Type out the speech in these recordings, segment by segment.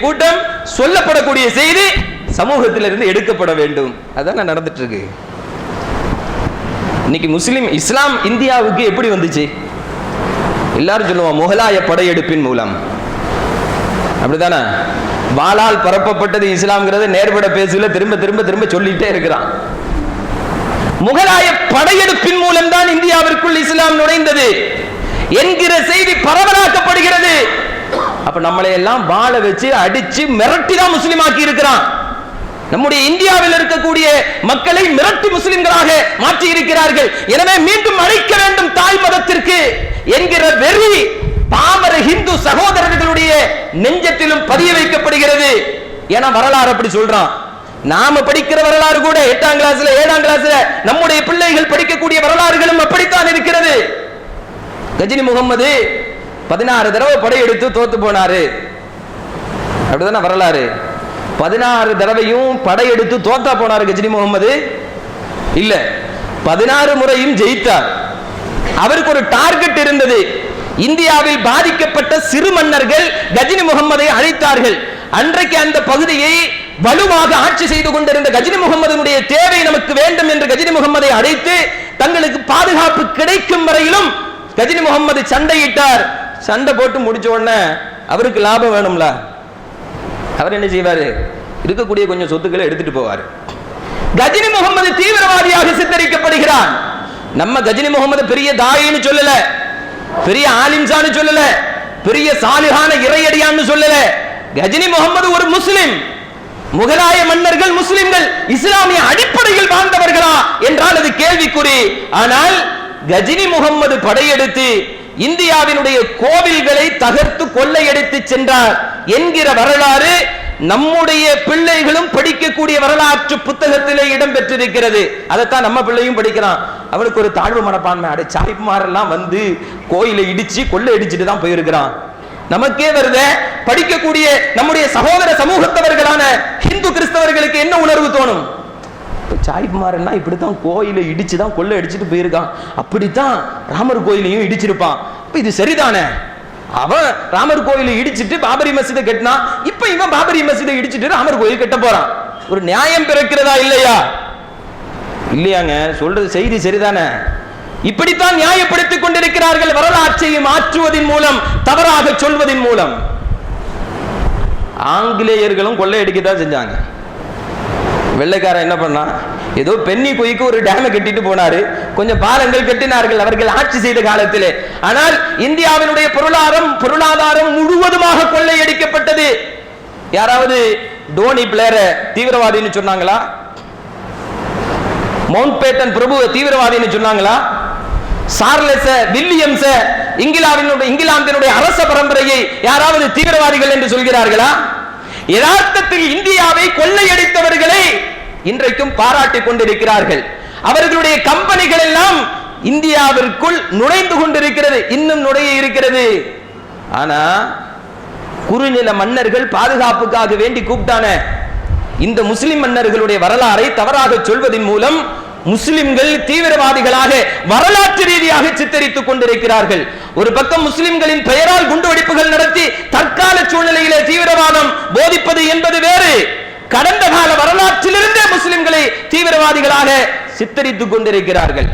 கூட்டம் சொல்லப்படக்கூடிய செய்தி சமூகத்திலிருந்து எடுக்கப்பட வேண்டும். அதான் நடந்துட்டு இருக்கு இன்னைக்கு முஸ்லிம் இஸ்லாம் இந்தியாவுக்கு எப்படி வந்துச்சு? எல்லாரும் சொல்லுவோம் முகலாய படையெடுப்பின் மூலம். அப்படித்தானே? வாளால் பரப்பப்பட்டது இஸ்லாம்ங்கிறத நேர்பட பேசல திரும்ப திரும்ப திரும்ப சொல்லிட்டே இருக்கிறான். முகலாய படையெடுப்பின் மூலம் தான் இந்தியாவிற்குள் இஸ்லாம் நுழைந்தது. என்கிற செய்தி பரவலாக்கப்படுகிறது. அப்ப நம்மளை எல்லாம் வாழ வச்சு அடிச்சு மிரட்டி தான் முஸ்லீம் ஆக்கி இருக்கிறான். நம்முடைய இந்தியாவில் இருக்கக்கூடிய மக்களை மிரட்டி முஸ்லிம்களாக மாற்றி இருக்கிறார்கள். எனவே மீண்டும் அழைக்க வேண்டும் தாய் மதத்திற்கு என்கிற வெறி பாமர இந்து சகோதரர்களுடைய நெஞ்சத்திலும் பதிய வைக்கப்படுகிறது ஏன்னா வரலாறு அப்படி சொல்றான். நாம படிக்கிற வரலாறு கூட எட்டாம் கிளாஸ்ல ஏழாம் கிளாஸ்ல நம்முடைய பிள்ளைகள் படிக்கக்கூடிய வரலாறுகளும் அப்படித்தான் இருக்கிறது. கஜினி முகம்மது பதினாறு தடவை படையெடுத்து தோத்து போனாரு. அப்படிதானே வரலாறு? பதினாறு தடவையும் படையெடுத்து தோத்தா போனாரு கஜினி முகம்மது. இல்ல பதினாறு முறையும் ஜெயித்தார். அவருக்கு ஒரு டார்கெட் இருந்தது. இந்தியாவில் பாதிக்கப்பட்ட சிறு மன்னர்கள் கஜினி முகம்மதை அழைத்தார்கள். அன்றைக்கு அந்த பகுதியை வலுவாக ஆட்சி செய்து கொண்டிருந்த கஜினி முகமதனுடைய தேவை நமக்கு வேண்டும் என்று கஜினி முகமதை அழைத்து தங்களுக்கு பாதுகாப்பு கிடைக்கும் வரையிலும் கஜினி முகமது சண்டையிட்டார். சண்டை போட்டு முடிச்ச உடனே அவருக்கு லாபம் வேணும்ல. அவர் என்ன செய்வாரு? இருக்கக்கூடிய கொஞ்சம் சொத்துக்களை எடுத்துட்டு போவார். கஜினி முகமது தீவிரவாதியாக சித்தரிக்கப்படுகிறான். நம்ம கஜினி முகமது பெரிய தாயின்னு சொல்லல. பெரிய ஆலிம்சான்னு சொல்லல. பெரிய சாலிகான இறையடியான்னு சொல்லல. கஜினி முகமது ஒரு முஸ்லிம். முகலாய மன்னர்கள் முஸ்லிம்கள் இஸ்லாமிய அடிப்படையில் வாழ்ந்தவர்களா என்றால் அது கேள்விக்குறி. ஆனால் கஜினி முகம்மது படையெடுத்து இந்தியாவினுடைய கோவில்களை தகர்த்து கொள்ளையடித்து சென்றார் என்கிற வரலாறு நம்முடைய பிள்ளைகளும் படிக்கக்கூடிய வரலாற்று புத்தகத்திலே இடம் பெற்றிருக்கிறது அதைத்தான் நம்ம பிள்ளையும் படிக்கிறான். அவனுக்கு ஒரு தாழ்வு மனப்பான்மை அடை சாய்மாரெல்லாம் வந்து கோயிலை இடிச்சு கொள்ளை அடிச்சுட்டு தான் போயிருக்கிறான். நமக்கே வருத படிக்கக்கூடிய நம்முடைய சகோதர சமூகத்தை இந்து கிறிஸ்தவர்களுக்கு என்ன உணர்வு தோணும் சாய்குமாரன்னா இப்படித்தான் கோயிலை இடிச்சு தான் கொள்ளை அடிச்சுட்டு போயிருக்கான். அப்படித்தான் ராமர் கோயிலையும் இடிச்சிருப்பான். அப்ப இது சரிதானே? அவன் ராமர் கோயிலை இடிச்சிட்டு பாபரி மசீதை கட்டினா இப்ப இவன் பாபரி மசீதை இடிச்சிட்டு ராமர் கோயில் கட்ட போறான். ஒரு நியாயம் பிறக்கிறதா இல்லையா? இல்லையாங்க சொல்றது செய்தி சரிதானே? இப்படித்தான் நியாயப்படுத்திக் கொண்டிருக்கிறார்கள் வரலாற்றை மாற்றுவதன் மூலம் தவறாக சொல்வதன் மூலம். ஆங்கிலேயர்களும் கொள்ளையடிக்கத்தான் செஞ்சாங்க. வெள்ளைக்காரன் என்ன பண்ணா ஏதோ பெண்ணி பொய்க்கு ஒரு டேமை கட்டிட்டு போனாரு. கொஞ்சம் பாலங்கள் கட்டினார்கள் அவர்கள் ஆட்சி செய்த காலத்திலே. ஆனால் இந்தியாவினுடைய பொருளாதாரம் பொருளாதாரம் முழுவதுமாக கொள்ளையடிக்கப்பட்டது. யாராவது டோனி பிளேர தீவிரவாதின்னு சொன்னாங்களா? மவுண்ட் பேட்டன் பிரபு தீவிரவாதின்னு சொன்னாங்களா? சார்லஸ வில்லியம்ஸ இங்கிலாந்தினுடைய இங்கிலாந்தினுடைய அரச பரம்பரையை யாராவது தீவிரவாதிகள் என்று சொல்கிறார்களா? யதார்த்தத்தில் இந்தியாவை கொள்ளையடித்தவர்களை இன்றைக்கும் பாராட்டி கொண்டிருக்கிறார்கள். அவர்களுடைய கம்பெனிகள் எல்லாம் இந்தியாவிற்குள் நுழைந்து கொண்டிருக்கிறது இன்னும் நுழைய இருக்கிறது. ஆனா குறுநில மன்னர்கள் பாதுகாப்புக்காக வேண்டி கூப்பிட்டான இந்த முஸ்லிம் மன்னர்களுடைய வரலாறை தவறாக சொல்வதன் மூலம் முஸ்லிம்கள் தீவிரவாதிகளாக வரலாற்று ரீதியாக சித்தரித்துக் கொண்டிருக்கிறார்கள். ஒரு பக்கம் முஸ்லிம்களின் பெயரால் குண்டுவெடிப்புகள் நடத்தி தற்கால சூழ்நிலையிலே தீவிரவாதம் போதிப்பது என்பது வேறு. கடந்த கால வரலாற்றிலிருந்தே முஸ்லிம்களை தீவிரவாதிகளாக சித்தரித்துக் கொண்டிருக்கிறார்கள்.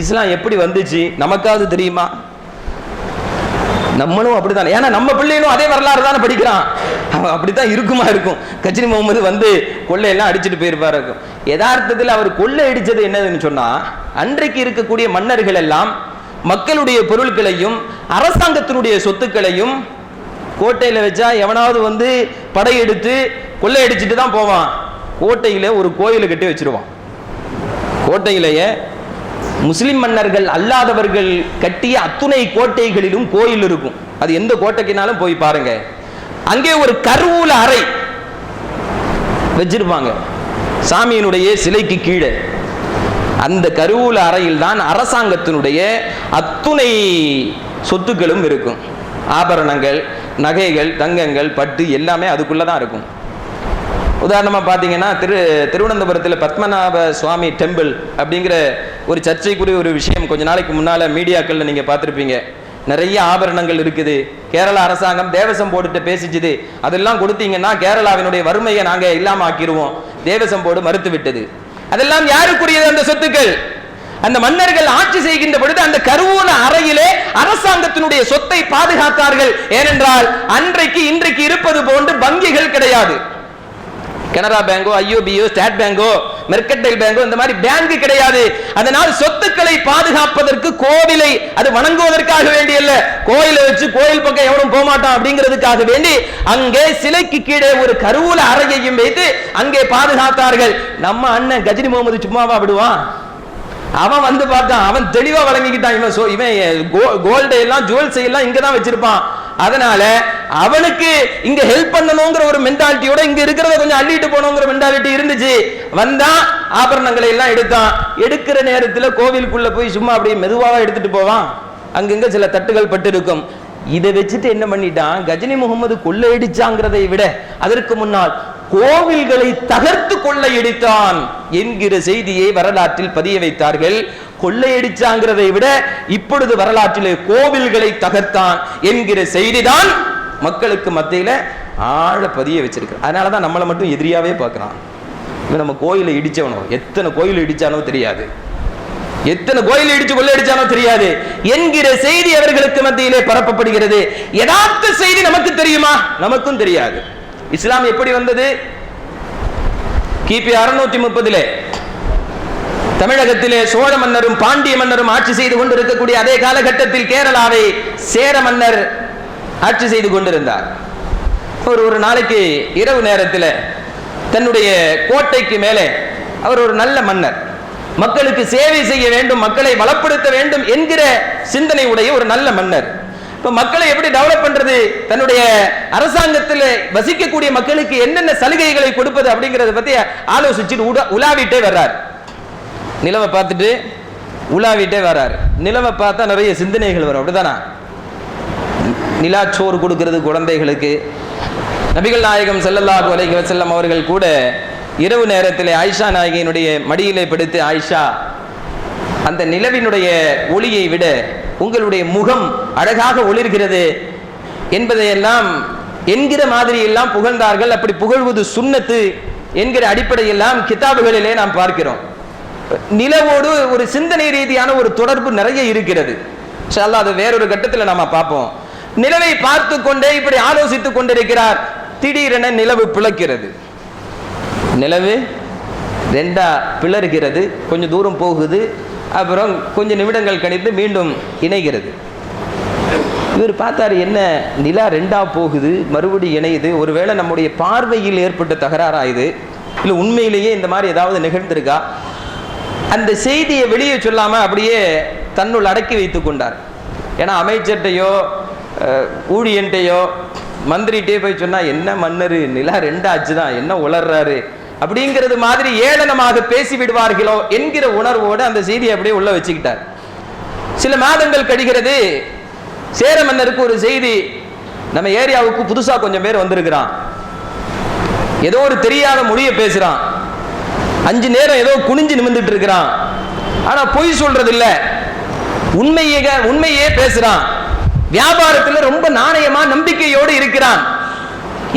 இஸ்லாம் எப்படி வந்துச்சு? நமக்காவது தெரியுமா? நம்மளும் அப்படிதான் ஏன்னா நம்ம பிள்ளைகளும் அதே வரலாறு தானே படிக்கிறான். அவன் அப்படித்தான் இருக்குமா இருக்கும். கஜினி முகமது வந்து கொள்ளையெல்லாம் அடிச்சுட்டு போயிருப்பாரு. இருக்கும் யதார்த்தத்தில் அவர் கொள்ளை அடிச்சது என்னதுன்னு சொன்னா அன்றைக்கு இருக்கக்கூடிய மன்னர்கள் எல்லாம் மக்களுடைய பொருட்களையும் அரசாங்கத்தினுடைய சொத்துக்களையும் கோட்டையில் வச்சா எவனாவது வந்து படையெடுத்து கொள்ளையடிச்சிட்டு தான் போவான். கோட்டையில் ஒரு கோயிலை கட்டி வச்சிருவான். கோட்டையிலேயே முஸ்லிம் மன்னர்கள் அல்லாதவர்கள் கட்டிய அத்துணை கோட்டைகளிலும் கோயில் இருக்கும். அது எந்த கோட்டைக்குனாலும் போய் பாருங்க. அங்கே ஒரு கருவூல அறை வச்சிருப்பாங்க. சாமியினுடைய சிலைக்கு கீழே. அந்த கருவூல அறையில் தான் அரசாங்கத்தினுடைய அத்துணை சொத்துக்களும் இருக்கும். ஆபரணங்கள் நகைகள் தங்கங்கள் பட்டு எல்லாமே அதுக்குள்ளே தான் இருக்கும். உதாரணமாக பார்த்தீங்கன்னா திரு திருவனந்தபுரத்தில் பத்மநாப சுவாமி டெம்பிள் அப்படிங்கிற ஒரு சர்ச்சைக்குரிய ஒரு விஷயம் கொஞ்ச நாளைக்கு முன்னால் மீடியாக்களில் நீங்கள் பார்த்துருப்பீங்க நிறைய ஆபரணங்கள் இருக்குது. கேரளா அரசாங்கம் தேவசம் போட்டுட்டு பேசிச்சுது. அதெல்லாம் கொடுத்தீங்கன்னா கேரளாவினுடைய வறுமையை நாங்கள் இல்லாமல் ஆக்கிடுவோம் தேவசம் போர்டு மறுத்து விட்டது அதெல்லாம் யாருக்குரியது அந்த சொத்துக்கள்? அந்த மன்னர்கள் ஆட்சி செய்கின்ற பொழுது அந்த கருவூல அறையிலே அரசாங்கத்தினுடைய சொத்தை பாதுகாத்தார்கள். ஏனென்றால் அன்றைக்கு இன்றைக்கு இருப்பது போன்று வங்கிகள் கிடையாது. கனரா பேங்கோ ஐயோபியோ ஸ்டேட் பேங்கோ மெர்கட்டைல் பேங்கோ இந்த மாதிரி பேங்க் கிடையாது. அதனால் சொத்துக்களை பாதுகாப்பதற்கு கோவிலை அது வணங்குவதற்காக வேண்டி அல்ல கோயிலை வச்சு கோயில் பக்கம் எவனும் போக மாட்டான் அப்படிங்கிறதுக்காக வேண்டி அங்கே சிலைக்கு கீழே ஒரு கருவூல அறையையும் வைத்து அங்கே பாதுகாத்தார்கள். நம்ம அண்ணன் கஜினி முகமது சும்மாவா விடுவான்? அவன் வந்து பார்த்தான் அவன் தெளிவா வழங்கிக்கிட்டான். இவன் இவன் கோல்டு எல்லாம் ஜுவல்ஸ் எல்லாம் இங்க தான் வச்சிருப்பான். அதனால அவனுக்கு இங்க ஹெல்ப் பண்ணணுங்கிற ஒரு மென்டாலிட்டியோட இங்க இருக்கிறத கொஞ்சம் அள்ளிட்டு போகணுங்கிற மென்டாலிட்டி இருந்துச்சு. வந்தான் ஆபரணங்களை எல்லாம் எடுத்தான். எடுக்கிற நேரத்துல கோவிலுக்குள்ள போய் சும்மா அப்படியே மெதுவாக எடுத்துட்டு போவான். அங்கங்க சில தட்டுகள் பட்டு இருக்கும் இதை வச்சுட்டு என்ன பண்ணிட்டான்? கஜினி முகமது கொள்ளையடிச்சாங்கிறதை விட அதற்கு முன்னால் கோவில்களை தகர்த்து கொள்ளையடித்தான் என்கிற செய்தியை வரலாற்றில் பதிய வைத்தார்கள். கொள்ளையடிச்சாங்கிறதை விட இப்பொழுது வரலாற்றிலே கோவில்களை தகர்த்தான் என்கிற செய்திதான் மக்களுக்கு மத்தியில ஆழ பதிய வச்சிருக்கு. அதனாலதான் நம்மளை மட்டும் எதிரியாவே பார்க்கறான். இவன் நம்ம கோயிலை இடிச்சவனோ எத்தனை கோயில் இடிச்சானோ தெரியாது. எத்தனை கோயில் இடிச்சு கொள்ளையடிச்சானோ தெரியாது. என்கிற செய்தி அவர்களுக்கு மத்தியிலே பரப்பப்படுகிறது. யதார்த்த செய்தி நமக்கு தெரியுமா? நமக்கும் தெரியாது. இஸ்லாம் எப்படி வந்தது? கிபி அறுநூத்தி முப்பதிலே தமிழகத்திலே சோழ மன்னரும் பாண்டிய மன்னரும் ஆட்சி செய்து கொண்டிருக்கக்கூடிய அதே காலகட்டத்தில் கேரளாவை சேர மன்னர் ஆட்சி செய்து கொண்டிருந்தார். ஒரு ஒரு நாளைக்கு இரவு நேரத்தில் தன்னுடைய கோட்டைக்கு மேலே அவர் ஒரு நல்ல மன்னர். மக்களுக்கு சேவை செய்ய வேண்டும் மக்களை வளப்படுத்த வேண்டும் என்கிற சிந்தனை உடைய ஒரு நல்ல மன்னர். இப்ப மக்களை எப்படி டெவலப் பண்றது? தன்னுடைய அரசாங்கத்தில் வசிக்கக்கூடிய மக்களுக்கு என்னென்ன சலுகைகளை கொடுப்பது அப்படிங்கறத பத்தி ஆலோசிச்சுட்டு உடா- உலாவிட்டே வர்றார். நிலவை பார்த்துட்டு உலாவிட்டே வர்றார். நிலவை பார்த்தா நிறைய சிந்தனைகள் வரும். அப்படிதானா நிலாச்சோறு கொடுக்கிறது குழந்தைகளுக்கு. நபிகள் நாயகம் செல்லல்லா அலைஹி வஸல்லம் அவர்கள் கூட இரவு நேரத்தில் ஆயிஷா நாயகியினுடைய மடியிலே படுத்து ஆயிஷா அந்த நிலவினுடைய ஒளியை விட உங்களுடைய முகம் அழகாக ஒளிர்கிறது என்பதையெல்லாம் என்கிற மாதிரியெல்லாம் புகழ்ந்தார்கள். அப்படி புகழ்வது சுண்ணத்து என்கிற அடிப்படையெல்லாம் கிதாபுகளிலே நாம் பார்க்கிறோம். நிலவோடு ஒரு சிந்தனை ரீதியான ஒரு தொடர்பு நிறைய இருக்கிறது. இன்ஷா அது வேறொரு கட்டத்தில் நாம பார்ப்போம். நிலவை பார்த்து கொண்டே இப்படி ஆலோசித்துக் கொண்டிருக்கிறார். திடீரென நிலவு பிளக்கிறது. நிலவு ரெண்டா பிளறுகிறது கொஞ்சம் தூரம் போகுது. அப்புறம் கொஞ்சம் நிமிடங்கள் கழித்து மீண்டும் இணைகிறது. இவர் பார்த்தாரு என்ன நிலா ரெண்டா போகுது மறுபடி இணையுது ஒருவேளை நம்முடைய பார்வையில் ஏற்பட்ட தகராறா இது? இல்லை உண்மையிலேயே இந்த மாதிரி ஏதாவது நிகழ்ந்திருக்கா? அந்த செய்தியை வெளியே சொல்லாமல் அப்படியே தன்னுள் அடக்கி வைத்து கொண்டார். ஏன்னா அமைச்சர்கிட்டையோ ஊழியன்ட்டையோ மந்திரிகிட்டே போய் சொன்னால் என்ன மன்னர் நிலா ரெண்டாச்சு தான் என்ன உளர்றாரு? அப்படிங்கிறது மாதிரி ஏளனமாக பேசி விடுவார்களோ என்கிற உணர்வோடு அந்த செய்தியை அப்படியே உள்ள வச்சுக்கிட்டார். சில மாதங்கள் கழிகிறது சேர மன்னருக்கு ஒரு செய்தி நம்ம ஏரியாவுக்கு புதுசாக கொஞ்சம் பேர் வந்திருக்கிறான். ஏதோ ஒரு தெரியாத மொழியை பேசுகிறான் அஞ்சு நேரம் ஏதோ குனிஞ்சு நிமிந்துட்டு இருக்கிறான் ஆனால் பொய் சொல்றது இல்லை உண்மையே உண்மையே பேசுகிறான் வியாபாரத்தில் ரொம்ப நாணயமா நம்பிக்கையோடு இருக்கிறான்.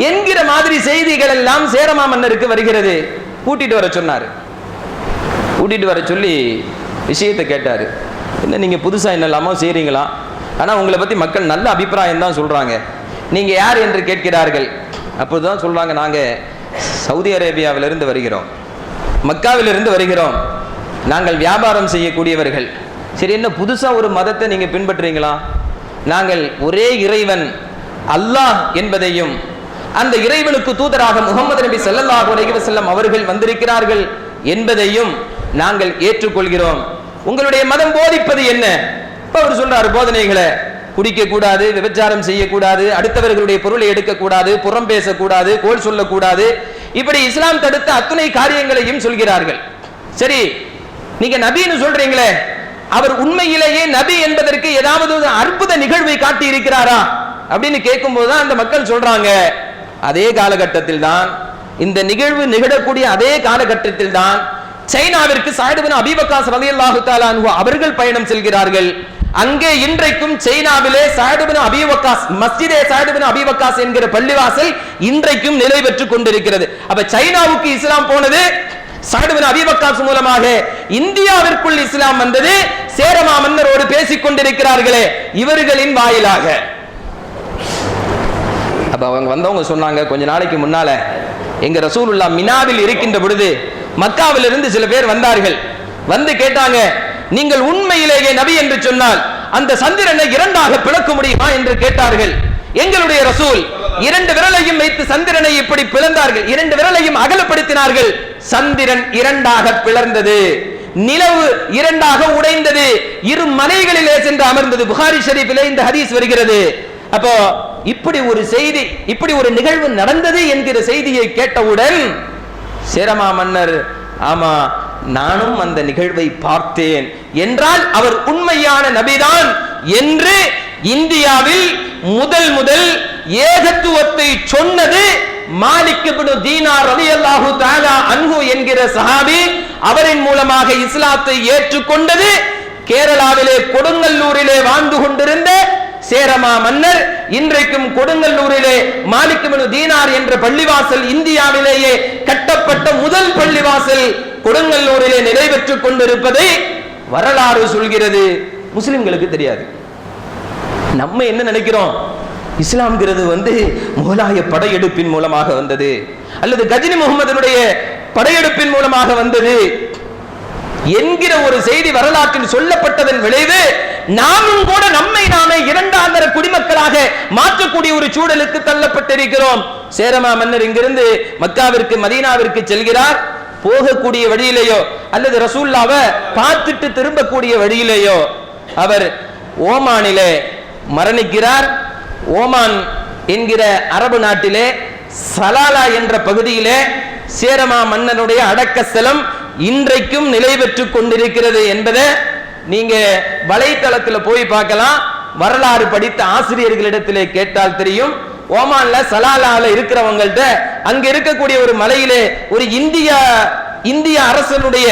என்கிற மாதிரி செய்திகள் எல்லாம் சேரமா மன்னருக்கு வருகிறது. கூட்டிட்டு வர சொன்னார். கூட்டிட்டு வர சொல்லி விஷயத்தை கேட்டார். என்ன நீங்கள் புதுசாக என்னெல்லாமோ செய்கிறீங்களா ஆனால் உங்களை பற்றி மக்கள் நல்ல அபிப்பிராயம் தான் சொல்கிறாங்க நீங்கள் யார் என்று கேட்கிறார்கள்? அப்போதுதான் சொல்கிறாங்க நாங்கள் சவுதி அரேபியாவிலிருந்து வருகிறோம். மக்காவிலிருந்து வருகிறோம். நாங்கள் வியாபாரம் செய்யக்கூடியவர்கள். சரி என்ன புதுசாக ஒரு மதத்தை நீங்கள் பின்பற்றுறீங்களா? நாங்கள் ஒரே இறைவன் அல்லாஹ் என்பதையும் அந்த இறைவனுக்கு தூதராக முகமது நபி ஸல்லல்லாஹு அலைஹி செல்லம் அவர்கள் வந்திருக்கிறார்கள் என்பதையும் நாங்கள் ஏற்றுக்கொள்கிறோம். உங்களுடைய மதம் போதிப்பது என்ன? இப்ப அவர் சொல்றாரு போதனைகளை குடிக்க கூடாது விபச்சாரம் செய்யக்கூடாது அடுத்தவர்களுடைய பொருளை எடுக்கக்கூடாது புறம் பேசக்கூடாது கோல் சொல்லக்கூடாது. இப்படி இஸ்லாம் தடுத்த அத்துணை காரியங்களையும் சொல்கிறார்கள். சரி நீங்க நபின்னு சொல்றீங்களே அவர் உண்மையிலேயே நபி என்பதற்கு ஏதாவது ஒரு அற்புத நிகழ்வை காட்டி இருக்கிறாரா அப்படின்னு கேட்கும்போது தான் அந்த மக்கள் சொல்றாங்க. அதே காலகட்டத்தில் தான் இந்த நிகழ்வு நிகழக்கூடிய அதே காலகட்டத்தில் தான் சைனாவிற்கு சாயிடுபின் அபிபக்காஸ் ரலியல்லாஹு தஆலா அவர்கள் பயணம் செல்கிறார்கள். அங்கே இன்றைக்கும் சைனாவிலே சாடுபின் அபிவக்காஸ் மஸ்ஜிதே சாடுபின் அபிவக்காஸ் என்கிற பள்ளிவாசல் இன்றைக்கும் நிலை பெற்றுக் கொண்டிருக்கிறது. அப்ப சைனாவுக்கு இஸ்லாம் போனது சாடுபின் அபிவக்காஸ் மூலமாக இந்தியாவிற்குள் இஸ்லாம் வந்தது சேரமா மன்னரோடு பேசிக் கொண்டிருக்கிறார்களே இவர்களின் வாயிலாக. அப்போ அவங்க வந்தவங்க சொன்னாங்க கொஞ்ச நாளைக்கு முன்னால எங்க ரசூலுல்லா மினாவில் இருக்கின்ற பொழுது மக்காவிலிருந்து சில பேர் வந்தார்கள். வந்து கேட்டாங்க நீங்கள் உண்மையிலேயே நபி என்று சொன்னால் அந்த சந்திரனை இரண்டாக பிளக்க முடியுமா? என்று கேட்டார்கள். எங்களுடைய ரசூல் இரண்டு விரலையும் வைத்து சந்திரனை இப்படி பிளந்தார்கள். இரண்டு விரலையும் அகலப்படுத்தினார்கள். சந்திரன் இரண்டாக பிளர்ந்தது நிலவு இரண்டாக உடைந்தது. இரு மலைகளிலே சென்று அமர்ந்தது. புகாரி ஷரீஃபிலே இந்த ஹதீஸ் வருகிறது. அப்போ இப்படி ஒரு செய்தி இப்படி ஒரு நிகழ்வு நடந்தது என்கிற செய்தியை கேட்டவுடன் சேரமா மன்னர் ஆமா நானும் அந்த நிகழ்வை பார்த்தேன். என்றால் அவர் உண்மையான நபிதான் என்று இந்தியாவில் முதல் முதல் ஏகத்துவத்தை சொன்னது மாலிக் என்கிற சஹாபி அவரின் மூலமாக இஸ்லாத்தை ஏற்றுக்கொண்டது. கேரளாவிலே கொடுங்கல்லூரிலே வாழ்ந்து கொண்டிருந்த சேரமா மன்னர் இன்றைக்கும் கொடுங்கல்லூரிலே மாலிக்குமனு தீனார் என்ற பள்ளிவாசல் இந்தியாவிலேயே கட்டப்பட்ட முதல் பள்ளிவாசல் கொடுங்கல்லூரிலே நிறைவேற்றுக் கொண்டிருப்பதை வரலாறு சொல்கிறது. முஸ்லிம்களுக்கு தெரியாது. நம்ம என்ன நினைக்கிறோம்? இஸ்லாம்ங்கிறது வந்து முகலாய படையெடுப்பின் மூலமாக வந்தது. அல்லது கஜினி முகமதனுடைய படையெடுப்பின் மூலமாக வந்தது. என்கிற ஒரு செய்தி வரலாற்றில் சொல்லப்பட்டதன் விளைவு நாமும் கூட நம்மை நாமே இரண்டாம் தர குடிமக்களாக மாற்றக்கூடிய ஒரு சூழலுக்கு தள்ளப்பட்டிருக்கிறோம். சேரமா மன்னர் இங்கிருந்து மக்காவிற்கு மதீனாவிற்கு செல்கிறார். போகக்கூடிய வழியிலேயோ அல்லது ரசூல்லாவை பார்த்துட்டு திரும்பக்கூடிய வழியிலேயோ அவர் ஓமானிலே மரணிக்கிறார். ஓமான் என்கிற அரபு நாட்டிலே சலாலா என்ற பகுதியிலே சேரமா மன்னனுடைய அடக்கஸ்தலம் இன்றைக்கும் நிலை பெற்றுக் கொண்டிருக்கிறது என்பதை நீங்க வலைத்தளத்தில் போய் பார்க்கலாம். வரலாறு படித்த ஆசிரியர்களிடத்திலே கேட்டால் தெரியும். ஓமான்ல சலாலால இருக்கிறவங்கள்ட்ட அங்க இருக்கக்கூடிய ஒரு மலையிலே ஒரு இந்திய இந்திய அரசனுடைய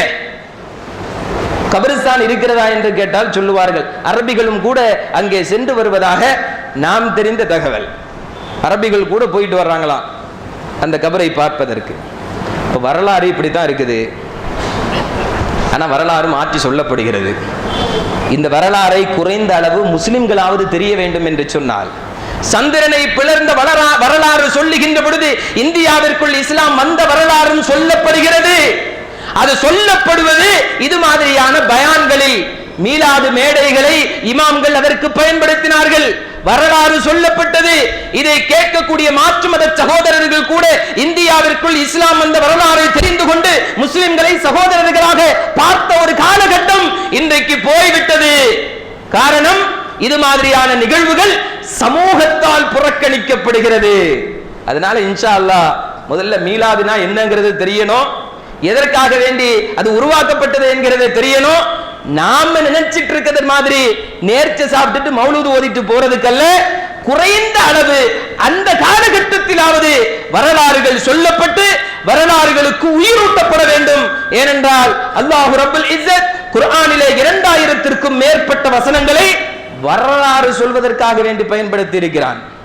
கபிரிஸ்தான் இருக்கிறதா என்று கேட்டால் சொல்லுவார்கள். அரபிகளும் கூட அங்கே சென்று வருவதாக நாம் தெரிந்த தகவல். அரபிகள் கூட போயிட்டு வர்றாங்களாம் அந்த கபரை பார்ப்பதற்கு. இப்ப வரலாறு இப்படித்தான் இருக்குது. ஆனால் வரலாறு மாற்றி சொல்லப்படுகிறது. இந்த வரலாறை குறைந்த அளவு முஸ்லிம்களாவது தெரிய வேண்டும் என்று சொன்னால் சந்திரனை பிளர்ந்த வரலா வரலாறு சொல்லுகின்ற பொழுது இந்தியாவிற்குள் இஸ்லாம் வந்த வரலாறும் சொல்லப்படுகிறது. அது சொல்லப்படுவது இது மாதிரியான பயான்களில் மீளாது மேடைகளை இமாம்கள் அதற்கு பயன்படுத்தினார்கள். வரலாறு சொல்லப்பட்டது. இதை கேட்கக்கூடிய மாற்று மத சகோதரர்கள் கூட இந்தியாவிற்குள் இஸ்லாம் வந்த வரலாறை தெரிந்து கொண்டு முஸ்லிம்களை சகோதரர்களாக பார்த்த ஒரு காலகட்டம் இன்றைக்கு போய்விட்டது. காரணம் இது மாதிரியான நிகழ்வுகள் சமூகத்தால் புறக்கணிக்கப்படுகிறது. அதனால இன்ஷா அல்லாஹ் முதல்ல மீலாதுனா என்னங்கிறது தெரியணும். எதற்காக வேண்டி அது உருவாக்கப்பட்டது என்கிறது தெரியணும். நாம நினைச்சிட்டு இருக்கிறது மாதிரி? நேர்ச்சை சாப்பிட்டுட்டு மௌலூது ஓதிட்டு போறதுக்கல்ல குறைந்த அளவு அந்த காலகட்டத்திலாவது வரலாறுகள் சொல்லப்பட்டு வரலாறுகளுக்கு உயிரூட்டப்பட வேண்டும். ஏனென்றால் அல்லாஹு ரபுல் இஸ்ஸத் குர்ஆனிலே இரண்டாயிரத்திற்கும் மேற்பட்ட வசனங்களை வரலாறு சொல்வதற்காக வேண்டி பயன்படுத்தி இருக்கிறான்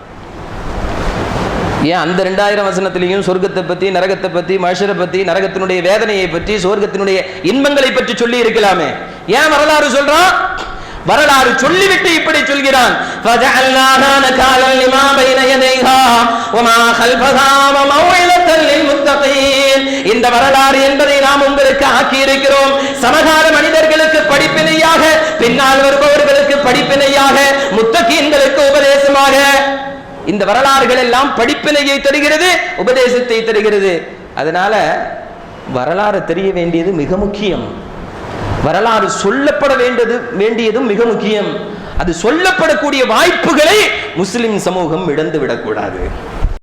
ஏன் அந்த ரெண்டாயிரம் வசனத்திலையும் சொர்க்கத்தை பத்தி நரகத்தை பத்தி மனுஷரை பத்தி நரகத்தினுடைய வேதனையை பற்றி சொர்க்கத்தினுடைய இன்பங்களை பற்றி சொல்லி இருக்கலாமே. ஏன் வரலாறு சொல்றான் வரலாறு சொல்லிவிட்டு இப்படி சொல்கிறான். இந்த வரலாறு என்பதை நாம் உங்களுக்கு ஆக்கியிருக்கிறோம். சமகால மனிதர்களுக்கு படிப்பினையாக பின்னால் வருபவர்களுக்கு படிப்பினையாக முத்தகீன்களுக்கு உபதேசமாக. இந்த வரலாறுகள் எல்லாம் படிப்பினையை தருகிறது உபதேசத்தை தருகிறது. அதனால வரலாறு தெரிய வேண்டியது மிக முக்கியம். வரலாறு சொல்லப்பட வேண்டியது வேண்டியதும் மிக முக்கியம். அது சொல்லப்படக்கூடிய வாய்ப்புகளை முஸ்லிம் சமூகம் இழந்து விடக்கூடாது